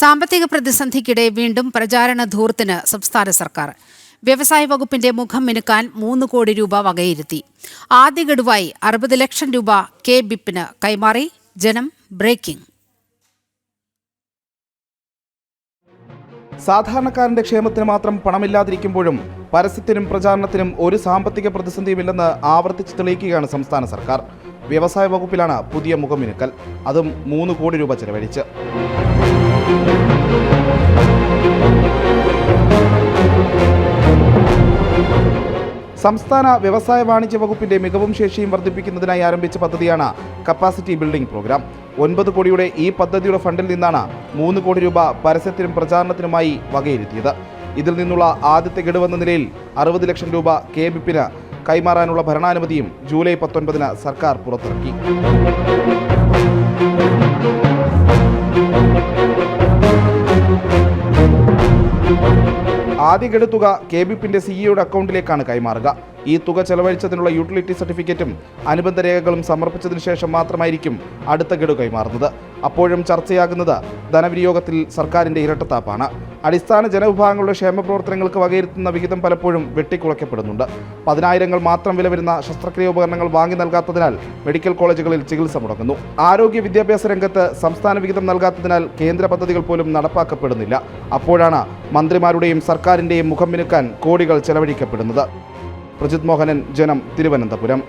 സാമ്പത്തിക പ്രതിസന്ധിക്കിടെ വീണ്ടും പ്രചാരണ ധൂർത്തിന് സംസ്ഥാന സർക്കാർ. വ്യവസായ വകുപ്പിന്റെ മുഖം മിനുക്കാൻ മൂന്ന് കോടി രൂപ വകയിരുത്തി. ആദ്യ ഗഡുവായി അറുപത് ലക്ഷം രൂപ കെ ബിപ്പിന് കൈമാറി. ജനം ബ്രേക്കിംഗ്. സാധാരണക്കാരന്റെ ക്ഷേമത്തിന് മാത്രം പണമില്ലാതിരിക്കുമ്പോഴും പരസ്യത്തിനും പ്രചാരണത്തിനും ഒരു സാമ്പത്തിക പ്രതിസന്ധിയുമില്ലെന്ന് ആവർത്തിച്ച് തെളിയിക്കുകയാണ് സംസ്ഥാന സർക്കാർ. വ്യവസായ വകുപ്പിലാണ് പുതിയ മുഖമിനുക്കൽ. അതും മൂന്ന് കോടി രൂപ ചെലവഴിച്ച്. സംസ്ഥാന വ്യവസായ വാണിജ്യ വകുപ്പിന്റെ മികവും ശേഷിയും വർദ്ധിപ്പിക്കുന്നതിനായി ആരംഭിച്ച പദ്ധതിയാണ് കപ്പാസിറ്റി ബിൽഡിംഗ് പ്രോഗ്രാം ഒൻപത് കോടിയുടെ ഈ പദ്ധതിയുടെ ഫണ്ടിൽ നിന്നാണ് മൂന്ന് കോടി രൂപ പരസ്യത്തിനും പ്രചാരണത്തിനുമായി വകയിരുത്തിയത്. ഇതിൽ നിന്നുള്ള ആദ്യത്തെ ഗഡുവെന്ന നിലയിൽ അറുപത് ലക്ഷം രൂപ കെ ബിപ്പിന് കൈമാറാനുള്ള ഭരണാനുമതിയും ജൂലൈ പത്തൊൻപതിന് സർക്കാർ പുറത്തിറക്കി. ആദ്യ ഗഡു തുക കെ ബിപ്പിന്റെ സിഇഒയുടെ അക്കൗണ്ടിലേക്കാണ് കൈമാറുക. ഈ തുക ചെലവഴിച്ചതിനുള്ള യൂട്ടിലിറ്റി സർട്ടിഫിക്കറ്റും അനുബന്ധ രേഖകളും സമർപ്പിച്ചതിനു ശേഷം മാത്രമായിരിക്കും അടുത്ത ഗഡു കൈമാറുന്നത്. അപ്പോഴും ചർച്ചയാകുന്നത് ധനവിനിയോഗത്തിൽ സർക്കാരിന്റെ ഇരട്ടത്താപ്പാണ്. അടിസ്ഥാന ജനവിഭാഗങ്ങളുടെ ക്ഷേമ പ്രവർത്തനങ്ങൾക്ക് വകയിരുത്തുന്ന വിഹിതം പലപ്പോഴും വെട്ടിക്കുളയ്ക്കപ്പെടുന്നുണ്ട് പതിനായിരങ്ങൾ മാത്രം വില വരുന്ന ശസ്ത്രക്രിയ ഉപകരണങ്ങൾ വാങ്ങി നൽകാത്തതിനാൽ മെഡിക്കൽ കോളേജുകളിൽ ചികിത്സ മുടങ്ങുന്നു. ആരോഗ്യ വിദ്യാഭ്യാസ രംഗത്ത് സംസ്ഥാന വിഹിതം നൽകാത്തതിനാൽ കേന്ദ്ര പദ്ധതികൾ പോലും നടപ്പാക്കപ്പെടുന്നില്ല. അപ്പോഴാണ് മന്ത്രിമാരുടെയും സർക്കാരിന്റെയും മുഖം മിനുക്കാൻ കോടികൾ ചെലവഴിക്കപ്പെടുന്നത്. പ്രജിത് മോഹനൻ ജനം തിരുവനന്തപുരം.